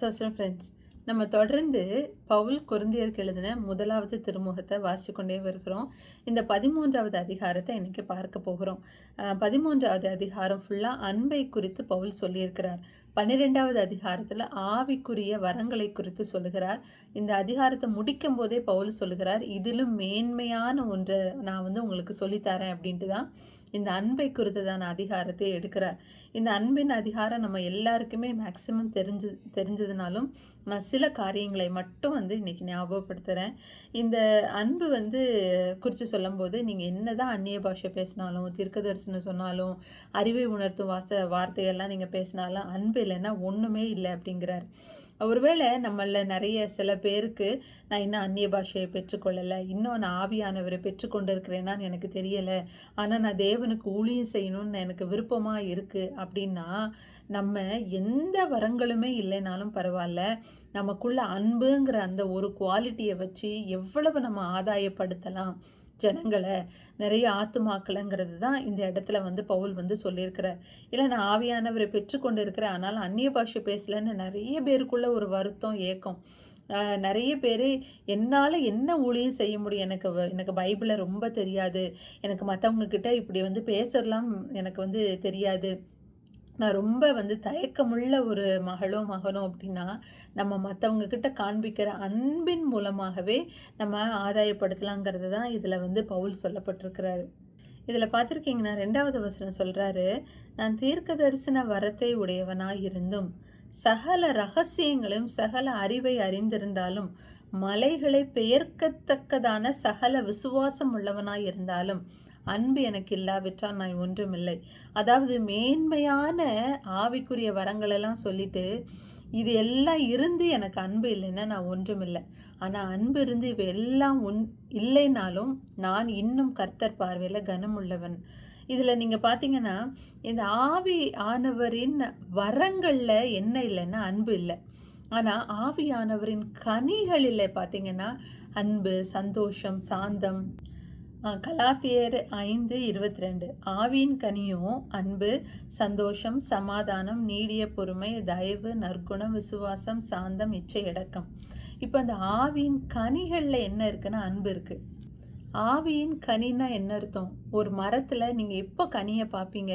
சோசரம் friends நம்ம தொடர்ந்து பவுல் குருந்தியருக்கு எழுதின முதலாவது திருமுகத்தை வாசித்து கொண்டே வருகிறோம். இந்த பதிமூன்றாவது அதிகாரத்தை இன்றைக்கி பார்க்க போகிறோம். பதிமூன்றாவது அதிகாரம் ஃபுல்லாக அன்பை குறித்து பவுல் சொல்லியிருக்கிறார். பன்னிரெண்டாவது அதிகாரத்தில் ஆவிக்குரிய வரங்களை குறித்து சொல்லுகிறார். இந்த அதிகாரத்தை முடிக்கும் போதே பவுல் சொல்லுகிறார் இதிலும் மேன்மையான ஒன்றை நான் வந்து உங்களுக்கு சொல்லித்தரேன் அப்படின்ட்டு தான் இந்த அன்பை குறித்ததான அதிகாரத்தை எடுக்கிறார். இந்த அன்பின் அதிகாரம் நம்ம எல்லாருக்குமே மேக்சிமம் தெரிஞ்சு தெரிஞ்சதுனாலும் நான் சில காரியங்களை மட்டும் வந்து இன்றைக்கி ஞாபகப்படுத்துகிறேன் இந்த அன்பு வந்து குறித்து சொல்லும்போது நீங்கள் என்னதான் அந்நிய பாஷை பேசினாலும் தீர்க்கதரிசனம் சொன்னாலும் அறிவை உணர்த்தும் வாச வார்த்தையெல்லாம் நீங்கள் பேசினாலும் அன்பு இல்லைன்னா ஒன்றுமே இல்லை அப்படிங்கிறார். ஒருவேளை நம்மள நிறைய சில பேருக்கு நான் இன்னும் அந்நிய பாஷையை பெற்றுக்கொள்ளலை இன்னும் நான் ஆவியானவரை பெற்றுக்கொண்டு இருக்கிறேன்னான்னு எனக்கு தெரியலை ஆனால் நான் தேவனுக்கு ஊழியம் செய்யணும்னு எனக்கு விருப்பமாக இருக்குது அப்படின்னா நம்ம எந்த வரங்களுமே இல்லைனாலும் பரவாயில்ல நமக்குள்ள அன்புங்கிற அந்த ஒரு குவாலிட்டியை வச்சு எவ்வளவு நம்ம ஆதாயப்படுத்தலாம் ஜனங்களை நிறைய ஆத்துமாக்களைங்கிறது தான் இந்த இடத்துல வந்து பவுல் வந்து சொல்லியிருக்கிறார். இல்லை நான் ஆவியானவரை பெற்றுக்கொண்டு இருக்கிறேன் ஆனால் அந்நிய பாஷை பேசலைன்னு நிறைய பேருக்குள்ள ஒரு வருத்தம் ஏக்கம். நிறைய பேர் என்னால் என்ன ஊழியம் செய்ய முடியும்? எனக்கு வ- எனக்கு பைபிளை ரொம்ப தெரியாது. எனக்கு மற்றவங்கக்கிட்ட இப்படி வந்து பேசலாம் எனக்கு வந்து தெரியாது. நான் ரொம்ப வந்து தயக்கமுள்ள ஒரு மகளோ மகனோ அப்படின்னா நம்ம மற்றவங்கக்கிட்ட காண்பிக்கிற அன்பின் மூலமாகவே நம்ம ஆதாயப்படுத்தலாங்கிறது தான் இதில் வந்து பவுல் சொல்லப்பட்டிருக்கிறாரு. இதில் பார்த்துருக்கீங்கன்னா ரெண்டாவது வசனம் சொல்கிறாரு நான் தீர்க்க தரிசன வரத்தை உடையவனாய் இருந்தும் சகல ரகசியங்களும் சகல அறிவை அறிந்திருந்தாலும் மலைகளை பெயர்க்கத்தக்கதான சகல விசுவாசம் உள்ளவனாய் இருந்தாலும் அன்பு எனக்கு இல்லாவிட்டால் நான் ஒன்றுமில்லை. அதாவது மேன்மையான ஆவிக்குரிய வரங்களெல்லாம் சொல்லிட்டு இது எல்லாம் இருந்து எனக்கு அன்பு இல்லைன்னா நான் ஒன்றுமில்லை. ஆனால் அன்பு இருந்து இவை எல்லாம் உன் இல்லைனாலும் நான் இன்னும் கர்த்தர் பார்வையில் கனமுள்ளவன். இதில் நீங்கள் பார்த்தீங்கன்னா இந்த ஆவி ஆனவரின் வரங்களில் என்ன இல்லைன்னா அன்பு இல்லை. ஆனால் ஆவியானவரின் கனிகளில் பார்த்தீங்கன்னா அன்பு சந்தோஷம் சாந்தம் கலாத்தியர் ஐந்து இருபத்தி ரெண்டு ஆவியின் கனியும் அன்பு சந்தோஷம் சமாதானம் நீடிய பொறுமை தயவு நற்குணம் விசுவாசம் சாந்தம் இச்சை அடக்கம். இப்போ அந்த ஆவியின் கனிகளில் என்ன இருக்குன்னா அன்பு இருக்குது ஆவியின் கனின்னா என்ன அர்த்தம்? ஒரு மரத்தில் நீங்கள் எப்போ கனியை பார்ப்பீங்க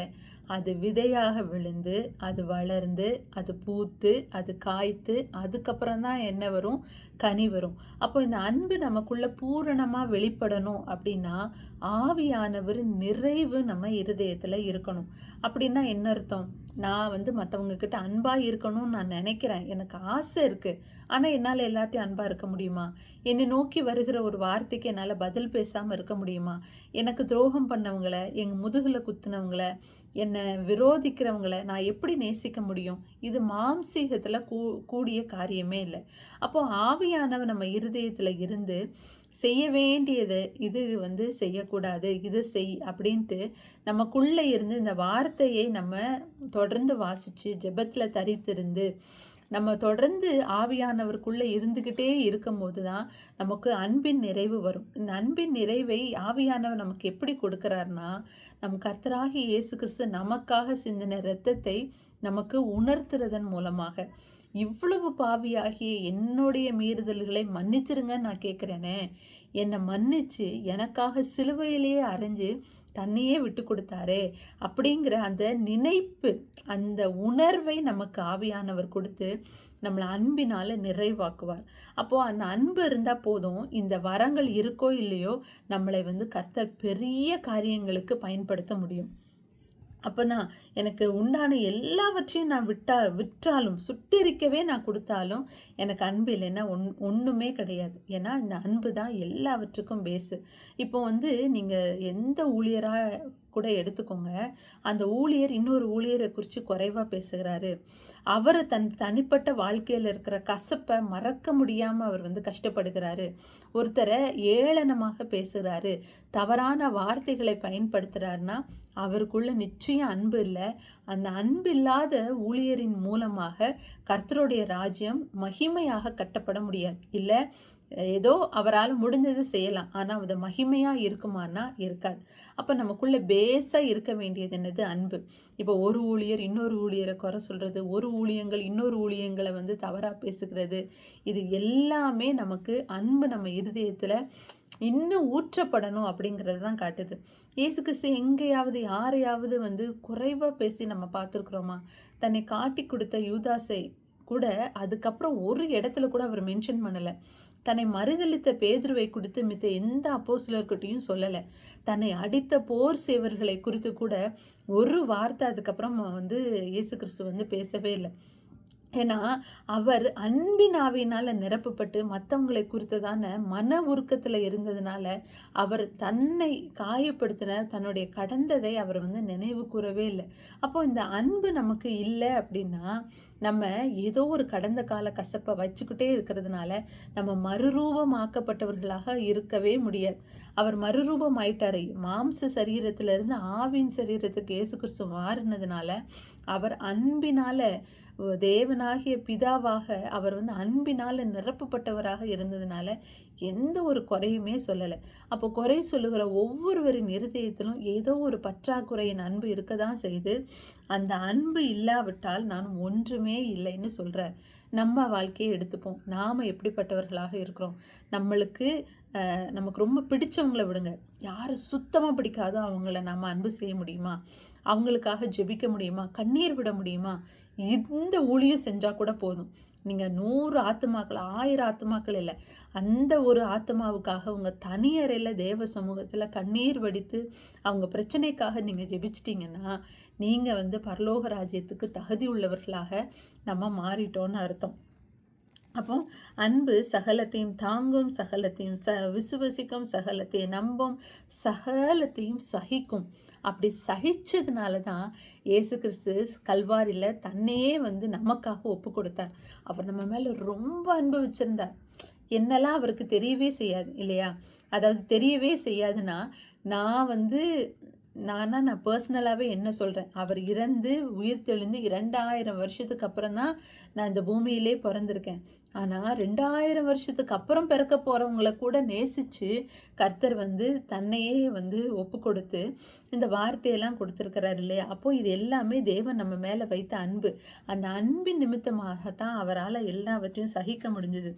அது விதையாக விழுந்து அது வளர்ந்து அது பூத்து அது காய்த்து அதுக்கப்புறம் தான் என்ன வரும்? கனி வரும். அப்போ இந்த அன்பு நமக்குள்ளே பூரணமாக வெளிப்படணும் அப்படின்னா ஆவியானவர் நிறைவு நம்ம இருதயத்தில் இருக்கணும். அப்படின்னா என்ன அர்த்தம்? நான் வந்து மற்றவங்க கிட்ட அன்பாக இருக்கணும்னு நான் நினைக்கிறேன். எனக்கு ஆசை இருக்குது ஆனால் என்னால் எல்லாத்தையும் அன்பாக இருக்க முடியுமா? என்னை நோக்கி வருகிற ஒரு வார்த்தைக்கு என்னால் பதில் பேசாமல் இருக்க முடியுமா? எனக்கு துரோகம் பண்ணவங்களை எங்கள் முதுகில் குத்துனவங்கள என்னை விரோதிக்கிறவங்கள நான் எப்படி நேசிக்க முடியும்? இது மாம்சீகத்தில் கூ கூடிய காரியமே இல்லை. அப்போ ஆவியானவர் நம்ம இருதயத்தில் இருந்து செய்ய வேண்டியது இது வந்து செய்யக்கூடாது இது செய் அப்படின்ட்டு நமக்குள்ளே இருந்து இந்த வார்த்தையை நம்ம தொடர்ந்து வாசித்து ஜெபத்தில் தரித்திருந்து நம்ம தொடர்ந்து ஆவியானவருக்குள்ளே இருந்துக்கிட்டே இருக்கும்போது தான் நமக்கு அன்பின் நிறைவு வரும். இந்த அன்பின் நிறைவை ஆவியானவர் நமக்கு எப்படி கொடுக்கறாருன்னா நம் கர்த்தராகி இயேசு கிறிஸ்து நமக்காக சிந்தின இரத்தத்தை நமக்கு உணர்த்துறதன் மூலமாக. இவ்வளவு பாவியாகிய என்னுடைய மீறுதல்களை மன்னிச்சிருங்க நான் கேட்குறேனே. என்னை மன்னிச்சு எனக்காக சிலுவையிலேயே அரைஞ்சு தன்னையே விட்டு கொடுத்தாரு அப்படிங்கிற அந்த நினைப்பு அந்த உணர்வை நமக்கு ஆவியானவர் கொடுத்து நம்மளை அன்பினால் நிறைவாக்குவார். அப்போது அந்த அன்பு இருந்தால் போதும் இந்த வரங்கள் இருக்கோ இல்லையோ நம்மளை வந்து கர்த்தர் பெரிய காரியங்களுக்கு பயன்படுத்த முடியும். அப்போ தான் எனக்கு உண்டான எல்லாவற்றையும் நான் விட்டா விற்றாலும் சுட்டெரிக்கவே நான் கொடுத்தாலும் எனக்கு அன்பு இல்லைன்னா ஒன் ஒன்றுமே கிடையாது. ஏன்னா இந்த அன்பு தான் எல்லாவற்றுக்கும் பேஸு இப்போ வந்து நீங்கள் எந்த ஊழியராக கூட எடுத்துக்கோங்க. அந்த ஊழியர் இன்னொரு ஊழியரை குறித்து குறைவாக பேசுகிறாரு. அவரை தன் தனிப்பட்ட வாழ்க்கையில் இருக்கிற கசப்பை மறக்க முடியாமல் அவர் வந்து கஷ்டப்படுகிறாரு. ஒருத்தரை ஏளனமாக பேசுகிறாரு. தவறான வார்த்தைகளை பயன்படுத்துகிறாருன்னா அவருக்குள்ள நிச்சயம் அன்பு இல்லை. அந்த அன்பு இல்லாத ஊழியரின் மூலமாக கர்த்தருடைய ராஜ்யம் மகிமையாக கட்டப்பட முடியாது. இல்லை ஏதோ அவரால் முடிஞ்சதை செய்யலாம். ஆனால் அது மகிமையாக இருக்குமானா இருக்காது. அப்போ நமக்குள்ளே பேஸாக இருக்க வேண்டியது என்னது? அன்பு. இப்போ ஒரு ஊழியர் இன்னொரு ஊழியரை குறை சொல்கிறது ஒரு ஊழியங்கள் இன்னொரு ஊழியங்களை வந்து தவறாக பேசுகிறது இது எல்லாமே நமக்கு அன்பு நம்ம இருதயத்தில் இன்னும் ஊற்றப்படணும் அப்படிங்கிறது தான் காட்டுது. ஏசு கிறிஸ்து எங்கேயாவது யாரையாவது வந்து குறைவாக பேசி நம்ம பார்த்துருக்குறோமா? தன்னை காட்டி கொடுத்த யூதாசை கூட அதுக்கப்புறம் ஒரு இடத்துல கூட அவர் மென்ஷன் பண்ணலை. தன்னை மறுதளித்த பேதுருவை கொடுத்து மித்த எந்த அப்போ சிலர்கிட்டையும் சொல்லலை. தன்னை அடித்த போர் சேவர்களை குறித்து கூட ஒரு வார்த்தை அதுக்கப்புறம் வந்து இயேசு கிறிஸ்து வந்து பேசவே இல்லை. ஏன்னா அவர் அன்பின் ஆவியினால் நிரப்பப்பட்டு மற்றவங்களை குறித்ததான மன உருக்கத்தில் இருந்ததுனால அவர் தன்னை காயப்படுத்தின தன்னுடைய கடந்ததை அவர் வந்து நினைவு கூறவே இல்லை. அப்போ இந்த அன்பு நமக்கு இல்லை அப்படின்னா நம்ம ஏதோ ஒரு கடந்த கால கசப்பை வச்சுக்கிட்டே இருக்கிறதுனால நம்ம மறுரூபமாக்கப்பட்டவர்களாக இருக்கவே முடியாது. அவர் மறுரூபம் ஆயிட்டாரு மாம்ச சரீரத்திலிருந்து ஆவின் சரீரத்துக்கு இயேசு கிறிஸ்து மாறினதுனால அவர் அன்பினால தேவனாகிய பிதாவாக அவர் வந்து அன்பினால் நிரப்பப்பட்டவராக இருந்ததுனால எந்த ஒரு குறையுமே சொல்லலை. அப்போ குறை சொல்லுகிற ஒவ்வொருவரின் இருதயத்திலும் ஏதோ ஒரு பற்றாக்குறையின் அன்பு இருக்க தான் செய்து அந்த அன்பு இல்லாவிட்டால் நான் ஒன்றுமே இல்லைன்னு சொல்கிறார் நம்ம வாழ்க்கையை எடுத்துப்போம். நாம் எப்படிப்பட்டவர்களாக இருக்கிறோம்? நம்மளுக்கு நமக்கு ரொம்ப பிடிச்சவங்கள விடுங்க. யார் சுத்தமாக பிடிக்காதோ அவங்கள நம்ம அன்பு செய்ய முடியுமா? அவங்களுக்காக ஜெபிக்க முடியுமா? கண்ணீர் விட முடியுமா? இந்த ஊழியம் செஞ்சால் கூட போதும். நீங்கள் நூறு ஆத்மாக்கள் ஆயிரம் ஆத்மாக்கள் இல்லை. அந்த ஒரு ஆத்மாவுக்காக உங்கள் தனியறையில் தேவ சமூகத்தில் கண்ணீர் வடித்து அவங்க பிரச்சனைக்காக நீங்கள் ஜெபிச்சிட்டிங்கன்னா நீங்கள் வந்து பரலோக ராஜ்யத்துக்கு தகுதி உள்ளவர்களாக நம்ம மாறிட்டோன்னு அர்த்தம். அப்போ அன்பு சகலத்தையும் தாங்கும் சகலத்தையும் ச விசுவசிக்கும் சகலத்தையும் நம்பும் சகலத்தையும் சகிக்கும். அப்படி சகிச்சதுனால தான் ஏசு கிறிஸ்து கல்வாரியில் தன்னையே வந்து நமக்காக ஒப்பு கொடுத்தார். அவர் நம்ம மேலே ரொம்ப அன்பு வச்சுருந்தார். என்னெல்லாம் அவருக்கு தெரியவே செய்யாது இல்லையா? அதாவது தெரியவே செய்யாதுன்னா நான் வந்து நானா நான் பர்சனலாகவே என்ன சொல்கிறேன் அவர் இறந்து உயிர் தெளிந்து இரண்டாயிரம் வருஷத்துக்கு அப்புறம் தான் நான் இந்த பூமியிலே பிறந்திருக்கேன். ஆனால் ரெண்டாயிரம் வருஷத்துக்கு அப்புறம் பிறக்க போகிறவங்கள கூட நேசித்து கர்த்தர் வந்து தன்னையே வந்து ஒப்பு கொடுத்து இந்த வார்த்தையெல்லாம் கொடுத்துருக்கிறார் இல்லையா? அப்போது இது எல்லாமே தேவன் நம்ம மேலே வைத்த அன்பு. அந்த அன்பின் நிமித்தமாகத்தான் அவரால் எல்லாவற்றையும் சகிக்க முடிஞ்சுது.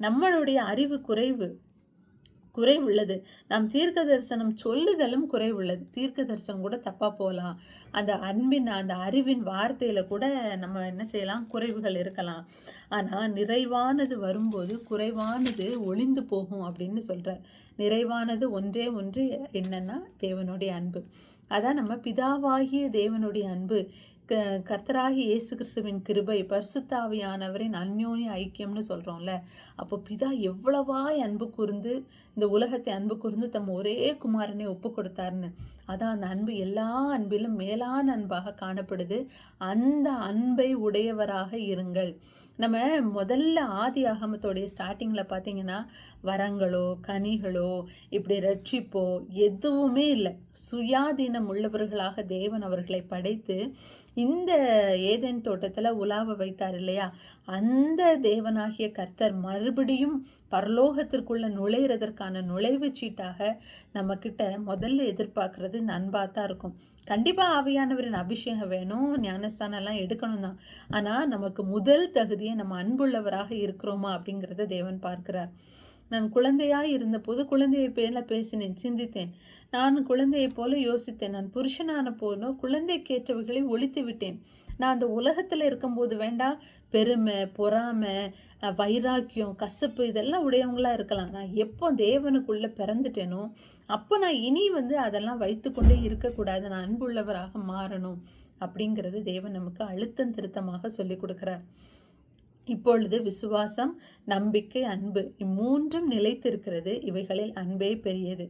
நம்மளுடைய அறிவு குறைவு. குறை உள்ளது நம் தீர்க்க தரிசனம் சொல்லுதலும் குறைவுள்ளது. தீர்க்க தரிசனம் கூட தப்பாக போகலாம். அந்த அன்பின் அந்த அறிவின் வார்த்தையில் கூட நம்ம என்ன செய்யலாம்? குறைவுகள் இருக்கலாம். ஆனால் நிறைவானது வரும்போது குறைவானது ஒளிந்து போகும் அப்படின்னு சொல்கிறார் நிறைவானது ஒன்றே ஒன்று என்னன்னா தேவனுடைய அன்பு. அதான் நம்ம பிதாவாகிய தேவனுடைய அன்பு. க கர்த்தராகி இயேசு கிறிஸ்துவின் கிருபை பரிசுத்தாவியானவரின் அந்யோன்ய ஐக்கியம்னு சொல்கிறோம்ல அப்போ பிதா எவ்வளவாய் அன்பு கூர்ந்து இந்த உலகத்தை அன்பு கூர்ந்து தம் ஒரே குமாரனை ஒப்பு கொடுத்தாருன்னு அதான் அந்த அன்பு எல்லா அன்பிலும் மேலான அன்பாக காணப்படுது. அந்த அன்பை உடையவராக இருங்கள். நம்ம முதல்ல ஆதி ஆகமத்தோடைய ஸ்டார்டிங்கில் பார்த்தீங்கன்னா வரங்களோ கனிகளோ இப்படி ரட்சிப்போ எதுவுமே இல்லை. சுயாதீனம் உள்ளவர்களாக தேவன் அவர்களை படைத்து இந்த ஏதேன் தோட்டத்தில் உலாவ வைத்தார் இல்லையா? அந்த தேவனாகிய கர்த்தர் மறுபடியும் பரலோகத்திற்குள்ளே நுழையிறதற்கான நுழைவு சீட்டாக நம்மக்கிட்ட முதல்ல எதிர்பார்க்குறது நண்பாக தான் இருக்கும். கண்டிப்பாக ஆவியானவரின் அபிஷேகம் வேணும் ஞானஸ்தானம்லாம் எடுக்கணும் தான். ஆனால் நமக்கு முதல் தகுதியை நம்ம அன்புள்ளவராக இருக்கிறோமா அப்படிங்கிறத தேவன் பார்க்கிறார். நான் குழந்தையாய் இருந்தபோது குழந்தையை பேரில் பேசினேன் சிந்தித்தேன். நான் குழந்தையைப் போல யோசித்தேன். நான் புருஷனான போலோ குழந்தைக்கேற்றவைகளை ஒழித்து விட்டேன். நான் அந்த உலகத்தில் இருக்கும்போது வேண்டாம் பெருமை பொறாமை வைராக்கியம் கசப்பு இதெல்லாம் உடையவங்களா இருக்கலாம். நான் எப்போ தேவனுக்குள்ளே பிறந்துட்டேனோ அப்போ நான் இனி வந்து அதெல்லாம் வைத்துக்கொண்டே இருக்கக்கூடாது. நான் அன்புள்ளவராக மாறணும் அப்படிங்கிறது தேவன் நமக்கு அழுத்தம் திருத்தமாக சொல்லி கொடுக்குறார். இப்பொழுது விசுவாசம் நம்பிக்கை அன்பு இம்மூன்றும் நிலைத்திருக்கிறது. இவைகளில் அன்பே பெரியது.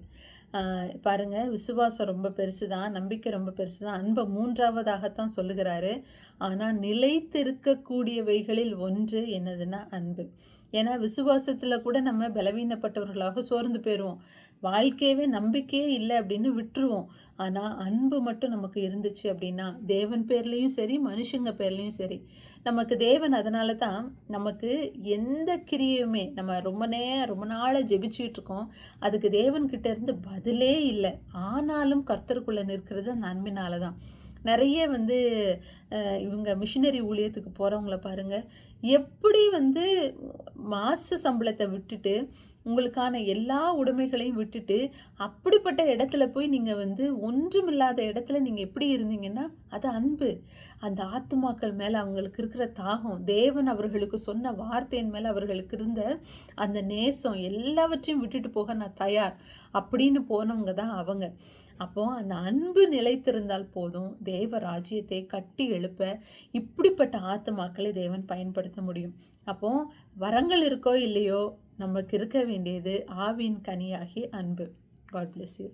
பாருங்க விசுவாசம் ரொம்ப பெருசு தான் நம்பிக்கை ரொம்ப பெருசு தான் அன்பை மூன்றாவதாகத்தான் சொல்லுகிறாரு. ஆனால் நிலைத்திருக்கக்கூடியவைகளில் ஒன்று என்னதுன்னா அன்பு. ஏன்னா விசுவாசத்தில் கூட நம்ம பலவீனப்பட்டவர்களாக சோர்ந்து போயிடுவோம் வாழ்க்கையவே நம்பிக்கையே இல்லை அப்படின்னு விட்டுருவோம். ஆனால் அன்பு மட்டும் நமக்கு இருந்துச்சு அப்படின்னா தேவன் பேர்லேயும் சரி மனுஷங்க பேர்லேயும் சரி நமக்கு தேவன் அதனால தான் நமக்கு எந்த கிரியையுமே நம்ம ரொம்ப நேரம் ரொம்ப நாளாக ஜெபிச்சுட்டு இருக்கோம் அதுக்கு தேவன்கிட்ட இருந்து பதிலே இல்லை. ஆனாலும் கர்த்தருக்குள்ளே நிற்கிறது அந்த அன்பினால தான் நிறைய வந்து இவங்க மிஷினரி ஊழியத்துக்கு போகிறவங்கள பாருங்கள் எப்படி வந்து மாச சம்பளத்தை விட்டுட்டு உங்களுக்கான எல்லா உடைமைகளையும் விட்டுட்டு அப்படிப்பட்ட இடத்துல போய் நீங்கள் வந்து ஒன்றுமில்லாத இடத்துல நீங்கள் எப்படி இருந்தீங்கன்னா அது அன்பு. அந்த ஆத்துமாக்கள் மேலே அவங்களுக்கு இருக்கிற தாகம் தேவன் அவர்களுக்கு சொன்ன வார்த்தையின் மேலே அவர்களுக்கு இருந்த அந்த நேசம் எல்லாவற்றையும் விட்டுட்டு போக நான் தயார் அப்படின்னு போனவங்க தான் அவங்க. அப்போ அந்த அன்பு நிலைத்திருந்தால் போதும் தேவ ராஜ்யத்தை கட்டி எழுப்ப இப்படிப்பட்ட ஆத்துமாக்களை தேவன் பயன்படுத்த முடியும். அப்போ வரங்கள் இருக்கோ இல்லையோ நமக்கு இருக்க வேண்டியது ஆவின் கனியாகி அன்பு. God bless you